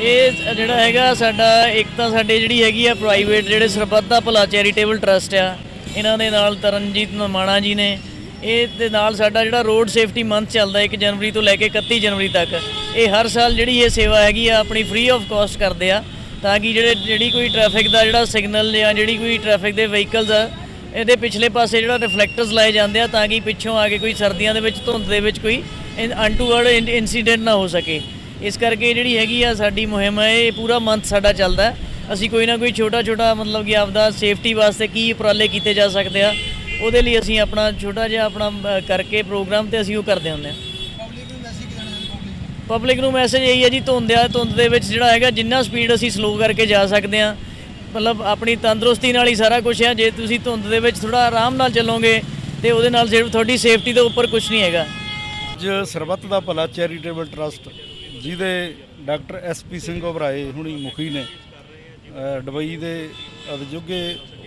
ਇਹ ਜਿਹੜਾ ਹੈਗਾ ਸਾਡਾ, ਇੱਕ ਤਾਂ ਸਾਡੇ ਜਿਹੜੀ ਹੈਗੀ ਆ ਪ੍ਰਾਈਵੇਟ ਜਿਹੜੇ ਸਰਬੱਤ ਦਾ ਭਲਾ ਚੈਰੀਟੇਬਲ ਟਰਸਟ ਆ, ਇਹਨਾਂ ਦੇ ਨਾਲ ਤਰਨਜੀਤ ਨਮਾਣਾ ਜੀ ਨੇ। ਇਹ ਦੇ ਨਾਲ ਸਾਡਾ ਜਿਹੜਾ ਰੋਡ ਸੇਫਟੀ ਮੰਥ ਚੱਲਦਾ 1 ਜਨਵਰੀ ਤੋਂ ਲੈ ਕੇ 31 ਜਨਵਰੀ ਤੱਕ। ਇਹ ਹਰ ਸਾਲ ਜਿਹੜੀ ਇਹ ਸੇਵਾ ਹੈਗੀ ਆ, ਆਪਣੀ ਫ੍ਰੀ ਆਫ ਕਾਸਟ ਕਰਦੇ ਆ, ਤਾਂ ਕਿ ਜਿਹੜੇ, ਜਿਹੜੀ ਕੋਈ ਟ੍ਰੈਫਿਕ ਦਾ ਜਿਹੜਾ ਸਿਗਨਲ ਜਾਂ ਜਿਹੜੀ ਕੋਈ ਟ੍ਰੈਫਿਕ ਦੇ ਵਹੀਕਲਸ ਆ, ਇਹਦੇ ਪਿਛਲੇ ਪਾਸੇ ਜਿਹੜਾ ਰਿਫਲੈਕਟਰਸ ਲਾਏ ਜਾਂਦੇ ਆ, ਤਾਂ ਕਿ ਪਿੱਛੋਂ ਆ ਕੇ ਕੋਈ ਸਰਦੀਆਂ ਦੇ ਵਿੱਚ, ਧੁੰਦ ਦੇ ਵਿੱਚ ਕੋਈ ਅਨਟੂਵਰਡ ਇਨਸੀਡੈਂਟ ਨਾ ਹੋ ਸਕੇ। ਇਸ ਕਰਕੇ ਜਿਹੜੀ ਹੈਗੀ ਆ ਸਾਡੀ ਮੁਹਿੰਮ ਹੈ ਇਹ ਪੂਰਾ ਮੰਥ ਸਾਡਾ ਚੱਲਦਾ ਹੈ। ਅਸੀਂ ਕੋਈ ਨਾ ਕੋਈ ਛੋਟਾ ਛੋਟਾ ਮਤਲਬ ਕਿ ਆਪਦਾ ਸੇਫਟੀ ਵਾਸਤੇ ਕੀ ਉਪਰਾਲੇ ਕੀਤੇ ਜਾ ਸਕਦੇ ਆ ਉਹਦੇ ਲਈ ਅਸੀਂ ਆਪਣਾ ਛੋਟਾ ਜਿਹਾ ਆਪਣਾ ਕਰਕੇ ਪ੍ਰੋਗਰਾਮ ਤੇ ਅਸੀਂ ਉਹ ਕਰਦੇ ਹੁੰਦੇ ਹਾਂ ਪਬਲਿਕ ਨੂੰ ਮੈਸੇਜ ਇਹੀ ਹੈ ਜੀ ਧੁੰਦ ਆ ਧੁੰਦ ਦੇ ਵਿੱਚ ਜਿਹੜਾ ਹੈਗਾ ਜਿੰਨਾ ਸਪੀਡ ਅਸੀਂ ਸਲੋ ਕਰਕੇ ਜਾ ਸਕਦੇ ਆ ਮਤਲਬ ਆਪਣੀ ਤੰਦਰੁਸਤੀ ਨਾਲ ਹੀ ਸਾਰਾ ਕੁਝ ਹੈ ਜੇ ਤੁਸੀਂ ਧੁੰਦ ਦੇ ਵਿੱਚ ਥੋੜਾ ਆਰਾਮ ਨਾਲ ਚੱਲੋਗੇ ਤੇ ਉਹਦੇ ਨਾਲ ਸਿਰਫ ਤੁਹਾਡੀ ਸੇਫਟੀ ਤੋਂ ਉੱਪਰ ਕੁਝ ਨਹੀਂ ਹੈਗਾ। ਅੱਜ ਸਰਬੱਤ ਦਾ ਭਲਾ ਚੈਰੀਟੇਬਲ ਟਰਸਟ ਜਿਹਦੇ ਡਾਕਟਰ ਐਸ ਪੀ ਸਿੰਘ ਘਬਰਾਏ ਹੁਣੀ ਮੁਖੀ ਨੇ ਅ, ਦੁਬਈ ਦੇ ਉਦਯੋਗੇ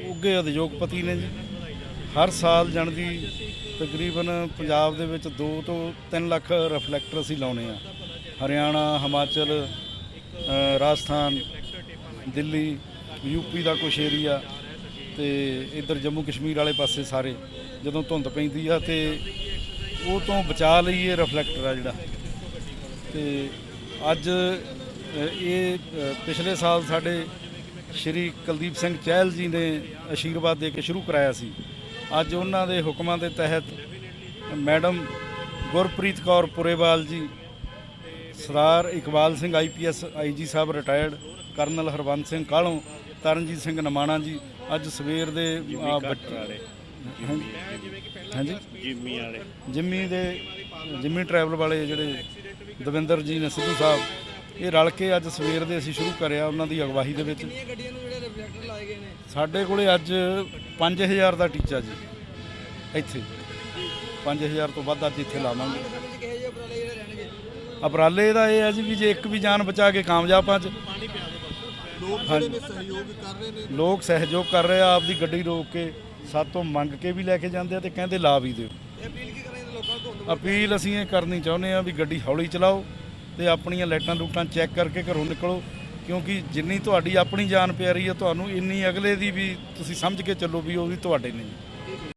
ਉੱਗੇ ਉਦਯੋਗਪਤੀ ਨੇ ਜੀ। ਹਰ ਸਾਲ ਜਣ ਦੀ ਤਕਰੀਬਨ ਪੰਜਾਬ ਦੇ ਵਿੱਚ 2 ਤੋਂ 3 ਲੱਖ ਰਿਫਲੈਕਟਰ ਅਸੀਂ ਲਾਉਣੇ ਆ। ਹਰਿਆਣਾ ਹਿਮਾਚਲ ਰਾਜਸਥਾਨ ਦਿੱਲੀ ਯੂਪੀ ਦਾ ਕੁਛ ਏਰੀਆ ਤੇ ਇਧਰ ਜੰਮੂ ਕਸ਼ਮੀਰ ਵਾਲੇ ਪਾਸੇ ਸਾਰੇ ਜਦੋਂ ਧੁੰਦ ਪੈਂਦੀ ਆ ਤੇ ਉਹ ਤੋਂ ਬਚਾ ਲਈ ਇਹ ਰਿਫਲੈਕਟਰ ਆ ਜਿਹੜਾ। ਤੇ ਅੱਜ ਇਹ ਪਿਛਲੇ ਸਾਲ ਸਾਡੇ ਸ਼੍ਰੀ ਕੁਲਦੀਪ ਸਿੰਘ ਚਹਿਲ ਜੀ ਨੇ ਅਸ਼ੀਰਵਾਦ ਦੇ ਕੇ ਸ਼ੁਰੂ ਕਰਾਇਆ ਸੀ। ਅੱਜ ਉਹਨਾਂ ਦੇ ਹੁਕਮਾਂ ਦੇ ਤਹਿਤ madam Gurpreet Kaur Purewal ji Sardar Iqbal Singh IPS IG Sahib retired colonel Harwant Singh Kahlon Taranjit Singh Namana ji ਅੱਜ ਸਵੇਰ ਦੇ ਹਾਂਜੀ ਜਿੰਮੀ ਵਾਲੇ। ਜਿੰਮੀ ਦੇ ਜਿੰਮੀ ਟਰੈਵਲ ਵਾਲੇ ਜਿਹੜੇ ਦਵਿੰਦਰ ਜੀ ਨੇ ਸਿੱਧੂ ਸਾਹਿਬ ਇਹ ਰਲ ਕੇ ਅੱਜ ਸਵੇਰ ਦੇ ਅਸੀਂ ਸ਼ੁਰੂ ਕਰਿਆ ਉਹਨਾਂ ਦੀ ਅਗਵਾਈ ਦੇ ਵਿੱਚ। ਗੱਡੀਆਂ ਨੂੰ ਜਿਹੜੇ ਰਿਫਲੈਕਟਰ ਲਾਏ ਗਏ ਨੇ? ਸਾਡੇ ਕੋਲੇ ਅੱਜ 5000 ਦਾ ਟੀਚਾ ਜੀ ਇੱਥੇ। 5000 ਤੋਂ ਵੱਧ ਅੱਜ ਇੱਥੇ ਲਾਵਾਂਗੇ। ਉਪਰਾਲੇ ਦਾ ਇਹ ਹੈ ਜੀ ਵੀ ਜੇ ਇੱਕ ਵੀ ਜਾਨ ਬਚਾ ਕੇ ਕਾਮਯਾਬ ਅੱਜ ਲੋਕ ਜਿਹੜੇ ਨੇ ਸਹਿਯੋਗ ਕਰ ਰਹੇ ਨੇ। ਲੋਕ ਸਹਿਯੋਗ ਕਰ ਰਹੇ ਆ ਆਪਦੀ ਗੱਡੀ ਰੋਕ ਕੇ ਸਾਤੋਂ ਮੰਗ ਕੇ ਵੀ ਲੈ ਕੇ ਜਾਂਦੇ ਆ ਤੇ ਕਹਿੰਦੇ ਲਾ ਵੀ ਦਿਓ। ਇਹ ਅਪੀਲ ਅਸੀਂ ਇਹ ਕਰਨੀ ਚਾਹੁੰਦੇ ਆ ਵੀ ਗੱਡੀ ਹੌਲੀ ਚਲਾਓ ਤੇ ਆਪਣੀਆਂ ਲਾਈਟਾਂ ਲੂਟਾਂ ਚੈੱਕ ਕਰਕੇ ਘਰੋਂ ਨਿਕਲੋ, ਕਿਉਂਕਿ ਜਿੰਨੀ ਤੁਹਾਡੀ ਆਪਣੀ ਜਾਨ ਪਿਆਰੀ ਹੈ, ਤੁਹਾਨੂੰ ਇੰਨੀ ਅਗਲੇ ਦੀ ਵੀ ਤੁਸੀਂ ਸਮਝ ਕੇ ਚੱਲੋ ਵੀ ਉਹ ਵੀ ਤੁਹਾਡੇ ਨੇ। ਜੀ